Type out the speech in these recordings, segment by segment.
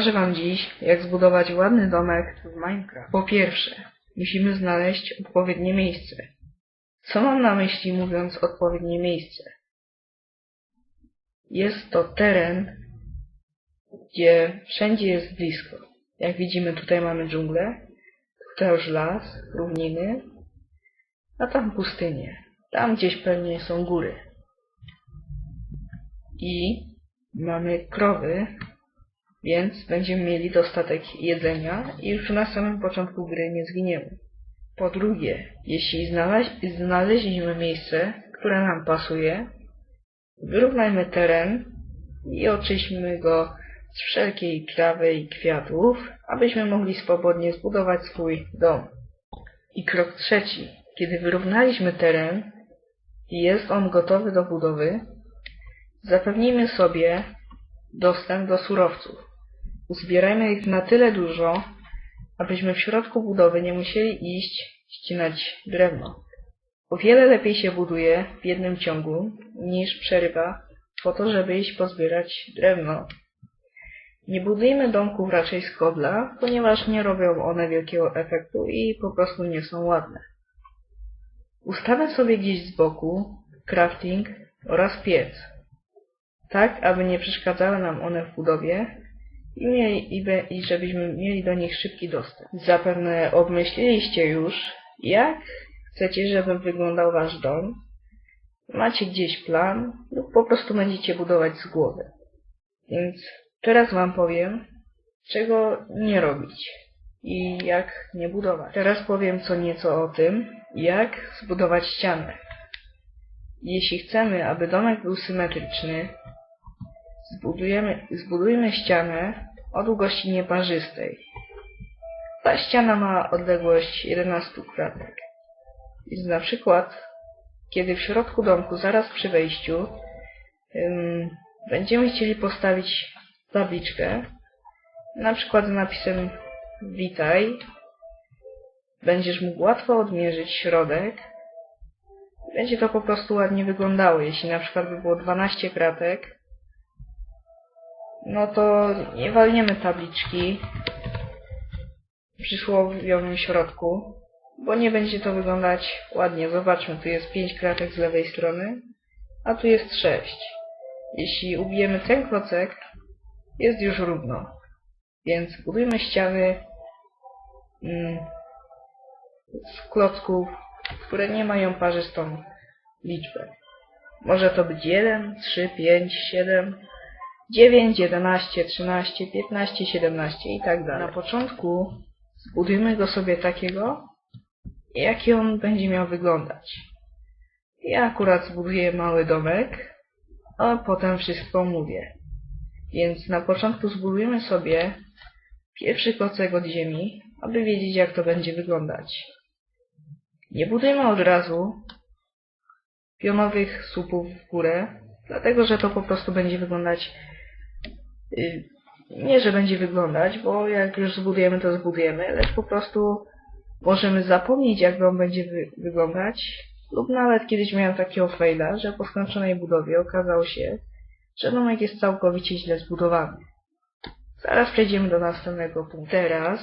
Pokażę Wam dziś, jak zbudować ładny domek w Minecraft. Po pierwsze, musimy znaleźć odpowiednie miejsce. Co mam na myśli mówiąc odpowiednie miejsce? Jest to teren, gdzie wszędzie jest blisko. Jak widzimy, tutaj mamy dżunglę, tutaj już las, równiny, a tam pustynię. Tam gdzieś pewnie są góry. I mamy krowy, więc będziemy mieli dostatek jedzenia i już na samym początku gry nie zginiemy. Po drugie, jeśli znaleź- znaleźliśmy miejsce, które nam pasuje, wyrównajmy teren i oczyśćmy go z wszelkiej trawy i kwiatów, abyśmy mogli swobodnie zbudować swój dom. I krok trzeci. Kiedy wyrównaliśmy teren i jest on gotowy do budowy, zapewnijmy sobie dostęp do surowców. Uzbierajmy ich na tyle dużo, abyśmy w środku budowy nie musieli iść ścinać drewno. O wiele lepiej się buduje w jednym ciągu niż przerywa po to, żeby iść pozbierać drewno. Nie budujmy domków raczej z kobla, ponieważ nie robią one wielkiego efektu i po prostu nie są ładne. Ustawę sobie gdzieś z boku crafting oraz piec, tak aby nie przeszkadzały nam one w budowie i, żebyśmy mieli do nich szybki dostęp. Zapewne obmyśliliście już, jak chcecie, żeby wyglądał wasz dom. Macie gdzieś plan lub po prostu będziecie budować z głowy. Więc teraz wam powiem, czego nie robić i jak nie budować. Teraz powiem co nieco o tym, jak zbudować ścianę. Jeśli chcemy, aby domek był symetryczny, zbudujemy, zbudujmy ścianę o długości nieparzystej. Ta ściana ma odległość 11 kratek. Więc na przykład, kiedy w środku domku, zaraz przy wejściu, ym, będziemy chcieli postawić tabliczkę, na przykład z napisem Witaj, będziesz mógł łatwo odmierzyć środek. Będzie to po prostu ładnie wyglądało. Jeśli na przykład by było 12 kratek, no to nie walniemy tabliczki w przysłowiowym środku, bo nie będzie to wyglądać ładnie. Zobaczmy, tu jest 5 kratek z lewej strony, a tu jest 6. Jeśli ubijemy ten klocek, jest już równo. Więc budujmy ściany mm, z klocków, które nie mają parzystą liczbę. Może to być 1, 3, 5, 7, 9, 11, 13, 15, 17 i tak dalej. Na początku zbudujmy go sobie takiego, jaki on będzie miał wyglądać. Ja akurat zbuduję mały domek, a potem wszystko mówię. Więc na początku zbudujemy sobie pierwszy klocek od ziemi, aby wiedzieć jak to będzie wyglądać. Nie budujmy od razu pionowych słupów w górę, dlatego że to po prostu będzie wyglądać nie, że będzie wyglądać, bo jak już zbudujemy, to zbudujemy, lecz po prostu możemy zapomnieć, jak on będzie wy wyglądać, lub nawet kiedyś miałem takiego faila, że po skończonej budowie okazało się, że domek jest całkowicie źle zbudowany. Zaraz przejdziemy do następnego punktu. Teraz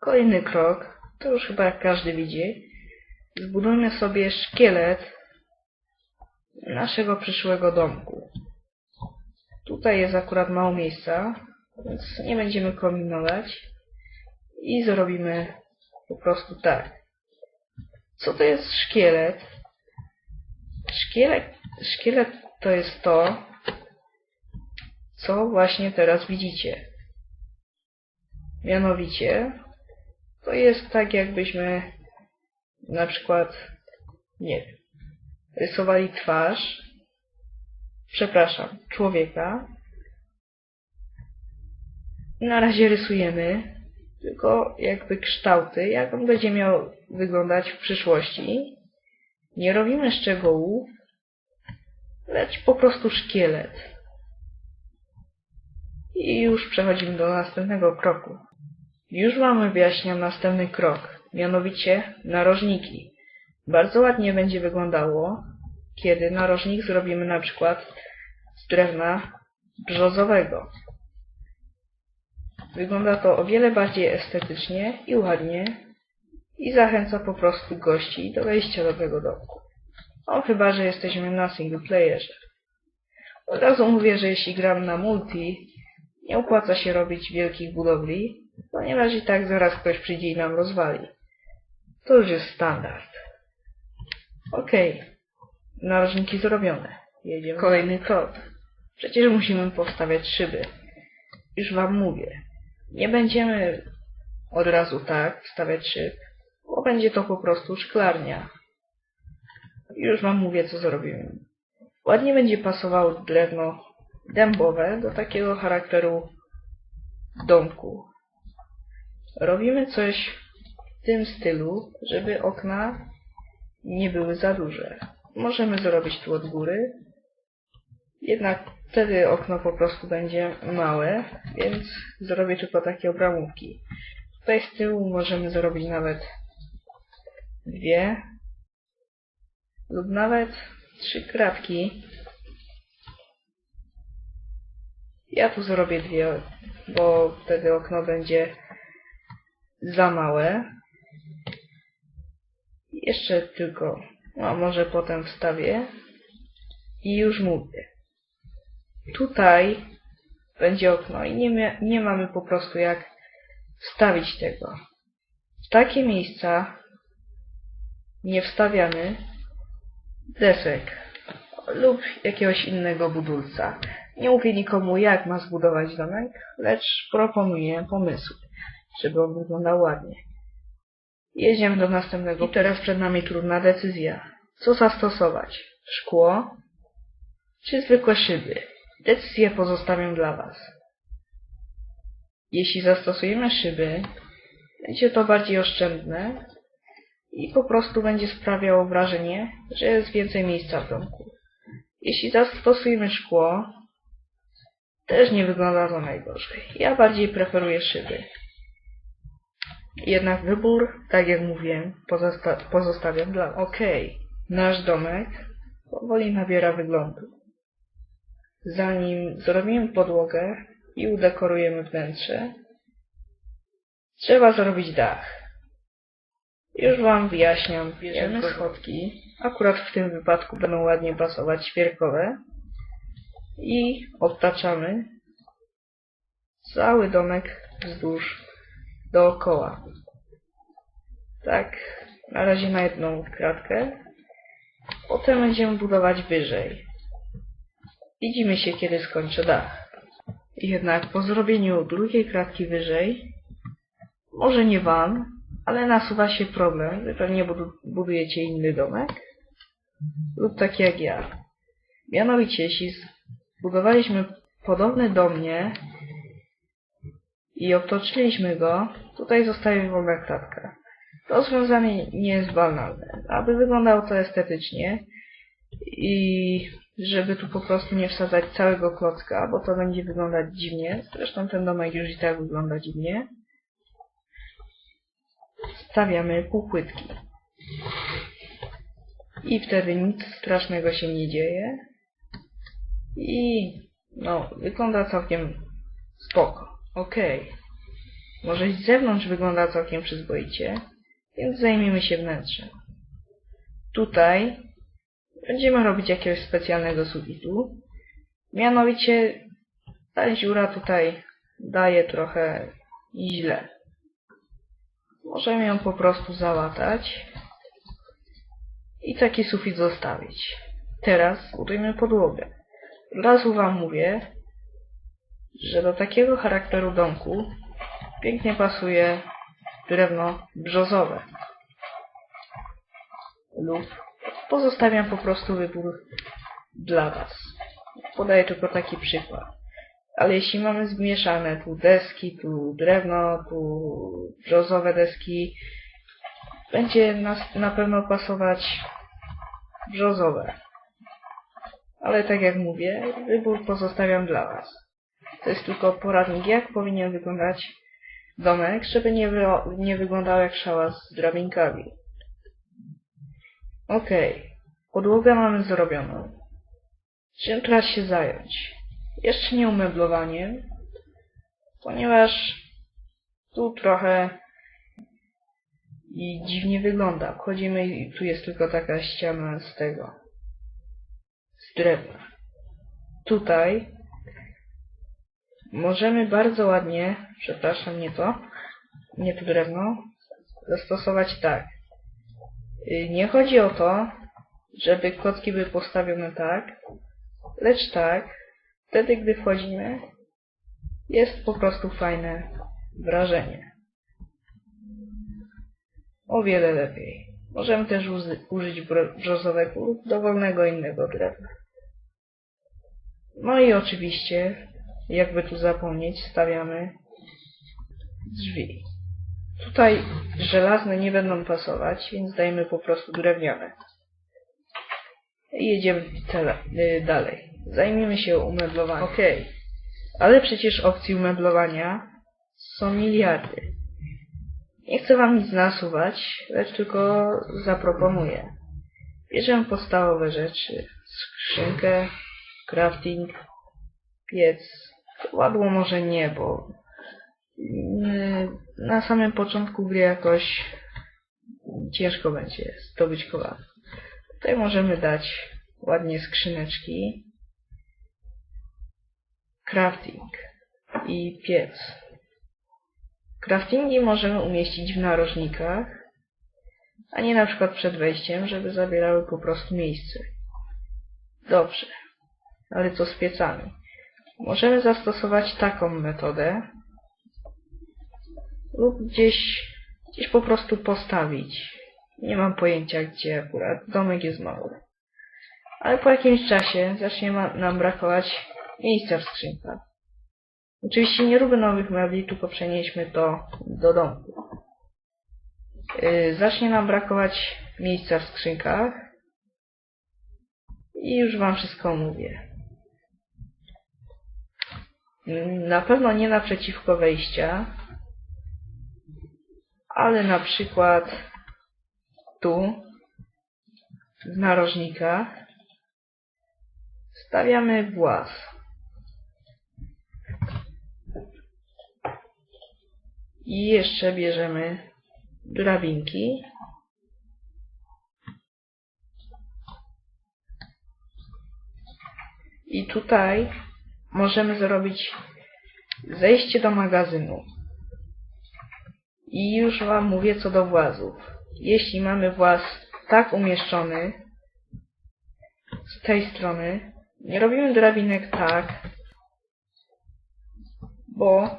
kolejny krok, to już chyba jak każdy widzi, zbudujmy sobie szkielet naszego przyszłego domku. Tutaj jest akurat mało miejsca, więc nie będziemy kombinować i zrobimy po prostu tak. Co to jest szkielet? Szkielet, szkielet to jest to, co właśnie teraz widzicie. Mianowicie, to jest tak jakbyśmy na przykład, nie rysowali twarz, przepraszam, człowieka. Na razie rysujemy tylko jakby kształty, jak on będzie miał wyglądać w przyszłości. Nie robimy szczegółów, lecz po prostu szkielet. I już przechodzimy do następnego kroku. Już mamy wyjaśniam następny krok, mianowicie narożniki. Bardzo ładnie będzie wyglądało, kiedy narożnik zrobimy na przykład z drewna brzozowego. Wygląda to o wiele bardziej estetycznie i ładnie i zachęca po prostu gości do wejścia do tego domku. No chyba, że jesteśmy na single playerze. Od razu mówię, że jeśli gram na multi, nie opłaca się robić wielkich budowli, ponieważ i tak zaraz ktoś przyjdzie i nam rozwali. To już jest standard. Okej, narożniki zrobione. Jedziemy. Kolejny krok. Przecież musimy powstawiać szyby. Już wam mówię. Nie będziemy od razu tak wstawiać szyb, bo będzie to po prostu szklarnia. Już wam mówię, co zrobimy. Ładnie będzie pasowało drewno dębowe do takiego charakteru domku. Robimy coś w tym stylu, żeby okna nie były za duże. Możemy zrobić tu od góry, jednak wtedy okno po prostu będzie małe, więc zrobię tylko takie obramówki. Tutaj z tyłu możemy zrobić nawet dwie lub nawet trzy kratki. Ja tu zrobię dwie, bo wtedy okno będzie za małe. Jeszcze tylko, no może potem wstawię i już mówię. Tutaj będzie okno i nie, nie mamy po prostu jak wstawić tego. W takie miejsca nie wstawiamy desek lub jakiegoś innego budulca. Nie mówię nikomu jak ma zbudować domek, lecz proponuję pomysł, żeby on wyglądał ładnie. Jedziemy do następnego. I teraz przed nami trudna decyzja. Co zastosować? Szkło czy zwykłe szyby? Decyzję pozostawiam dla Was. Jeśli zastosujemy szyby, będzie to bardziej oszczędne i po prostu będzie sprawiało wrażenie, że jest więcej miejsca w domku. Jeśli zastosujemy szkło, też nie wygląda to najgorzej. Ja bardziej preferuję szyby. Jednak wybór, tak jak mówiłem, pozosta pozostawiam dla... Okej, nasz domek powoli nabiera wyglądu. Zanim zrobimy podłogę i udekorujemy wnętrze, trzeba zrobić dach. Już wam wyjaśniam, bierzemy schodki, akurat w tym wypadku będą ładnie pasować świerkowe i obtaczamy cały domek wzdłuż dookoła. Tak, na razie na jedną kratkę. Potem będziemy budować wyżej. Widzimy się, kiedy skończę dach. Jednak po zrobieniu drugiej kratki wyżej, może nie wam, ale nasuwa się problem, wy pewnie budu budujecie inny domek, lub tak jak ja. Mianowicie, jeśli zbudowaliśmy podobny do mnie i obtoczyliśmy go, tutaj zostaje wolna kratka. To rozwiązanie nie jest banalne. Aby wyglądało to estetycznie i żeby tu po prostu nie wsadzać całego klocka, bo to będzie wyglądać dziwnie. Zresztą ten domek już i tak wygląda dziwnie. Stawiamy półpłytki. I wtedy nic strasznego się nie dzieje. I no, wygląda całkiem spoko. Okay. Może z zewnątrz wygląda całkiem przyzwoicie, więc zajmiemy się wnętrzem. Tutaj będziemy robić jakiegoś specjalnego sufitu. Mianowicie ta dziura tutaj daje trochę źle. Możemy ją po prostu załatać i taki sufit zostawić. Teraz budujmy podłogę. Od razu wam mówię, że do takiego charakteru domku pięknie pasuje drewno brzozowe lub pozostawiam po prostu wybór dla Was. Podaję tylko taki przykład. Ale jeśli mamy zmieszane tu deski, tu drewno, tu brzozowe deski, będzie nas na pewno pasować brzozowe. Ale tak jak mówię, wybór pozostawiam dla Was. To jest tylko poradnik, jak powinien wyglądać domek, żeby nie, wy nie wyglądał jak szała z drabinkami. Okej, podłogę mamy zrobioną. Czym teraz się zająć? Jeszcze nie umeblowaniem, ponieważ Tu trochę i dziwnie wygląda. Wchodzimy i tu jest tylko taka ściana z tego. Z drewna. Tutaj możemy bardzo ładnie, przepraszam, nie to, nie to drewno, zastosować tak. Y, Nie chodzi o to, żeby kotki były postawione tak, lecz tak, wtedy gdy wchodzimy, jest po prostu fajne wrażenie. O wiele lepiej. Możemy też użyć brzozowego lub dowolnego innego drewna. No i oczywiście, jakby tu zapomnieć, stawiamy drzwi. Tutaj żelazne nie będą pasować, więc dajmy po prostu drewniane. I jedziemy y, dalej. Zajmiemy się umeblowaniem. Okej. Ale przecież opcji umeblowania są miliardy. Nie chcę wam nic nasuwać, lecz tylko zaproponuję. Bierzemy podstawowe rzeczy. Skrzynkę, crafting, piec. Ładło może nie, bo mm, na samym początku gry jakoś ciężko będzie zdobyć kowal. Tutaj możemy dać ładnie skrzyneczki, crafting i piec. Craftingi możemy umieścić w narożnikach, a nie na przykład przed wejściem, żeby zabierały po prostu miejsce. Dobrze, ale co z piecami? Możemy zastosować taką metodę lub gdzieś, gdzieś po prostu postawić. Nie mam pojęcia gdzie akurat, domek jest mały. Ale po jakimś czasie zacznie nam brakować miejsca w skrzynkach. Oczywiście nie róbmy nowych mebli, tylko przenieśmy to do domku. Yy, zacznie nam brakować miejsca w skrzynkach. I już wam wszystko mówię. Na pewno nie naprzeciwko wejścia, ale na przykład tu, w narożnikach, stawiamy włas. I jeszcze bierzemy drabinki. I tutaj możemy zrobić zejście do magazynu. I już wam mówię co do włazów. Jeśli mamy właz tak umieszczony z tej strony, nie robimy drabinek tak, bo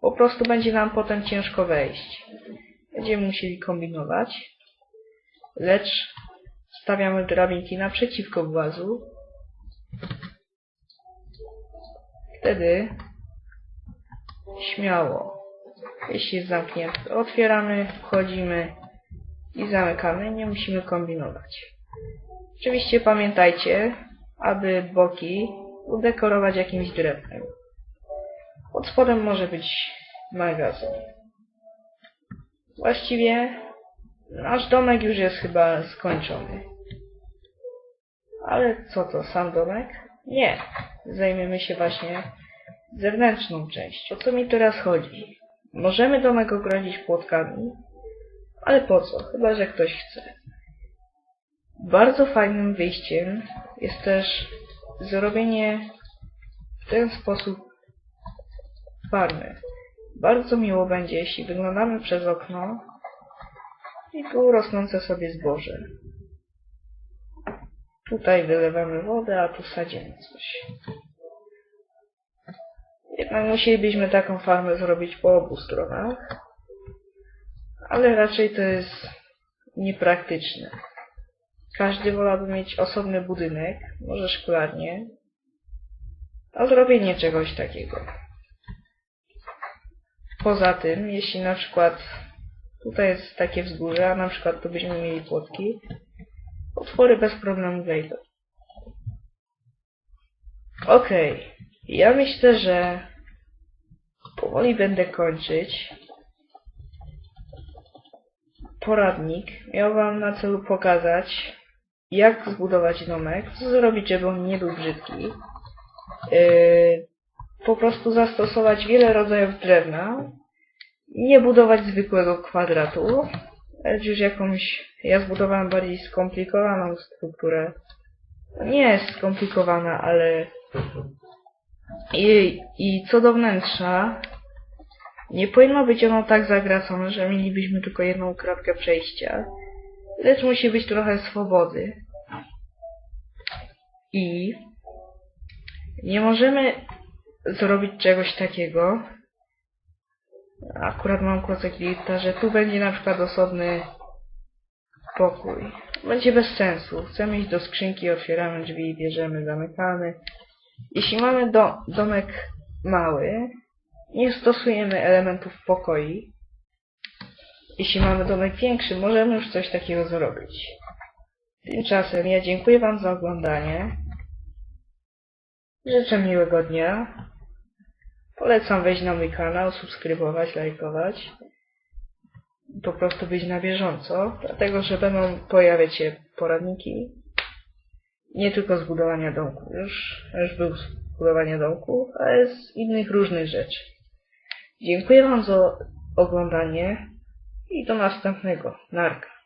po prostu będzie nam potem ciężko wejść. Będziemy musieli kombinować, lecz stawiamy drabinki naprzeciwko włazu. Wtedy śmiało, jeśli jest zamknięty, otwieramy, wchodzimy i zamykamy, nie musimy kombinować. Oczywiście pamiętajcie, aby boki udekorować jakimś drewnem. Pod spodem może być magazyn. Właściwie nasz domek już jest chyba skończony. Ale co to, sam domek? Nie. Zajmiemy się właśnie zewnętrzną częścią. O co mi teraz chodzi? Możemy domek ogrodzić płotkami, ale po co? Chyba, że ktoś chce. Bardzo fajnym wyjściem jest też zrobienie w ten sposób farmy. Bardzo miło będzie, jeśli wyglądamy przez okno i tu rosnące sobie zboże. Tutaj wylewamy wodę, a tu sadzimy coś. Jednak musielibyśmy taką farmę zrobić po obu stronach, ale raczej to jest niepraktyczne. Każdy wolałby mieć osobny budynek, może szklarnię, a zrobienie czegoś takiego. Poza tym, jeśli na przykład tutaj jest takie wzgórze, a na przykład tu byśmy mieli płotki, otwory bez problemu wejdą. Okej, ja myślę, że powoli będę kończyć. Poradnik miał wam na celu pokazać, jak zbudować domek, co zrobić, żeby on nie był brzydki. Yy, po prostu zastosować wiele rodzajów drewna, nie budować zwykłego kwadratu, już jakąś, ja zbudowałem bardziej skomplikowaną strukturę. Nie jest skomplikowana, ale i, i co do wnętrza, nie powinno być ono tak zagracone, że mielibyśmy tylko jedną kratkę przejścia, lecz musi być trochę swobody. I nie możemy zrobić czegoś takiego. Akurat mam klocek lifta, że tu będzie na przykład osobny pokój. Będzie bez sensu. Chcemy iść do skrzynki, otwieramy drzwi, bierzemy, zamykamy. Jeśli mamy do, domek mały, nie stosujemy elementów pokoi. Jeśli mamy domek większy, możemy już coś takiego zrobić. Tymczasem ja dziękuję Wam za oglądanie. Życzę miłego dnia. Polecam wejść na mój kanał, subskrybować, lajkować. Po prostu być na bieżąco, dlatego że będą pojawiać się poradniki. Nie tylko z budowania domku, już, już był z budowania domku, ale z innych różnych rzeczy. Dziękuję Wam za oglądanie i do następnego. Narka.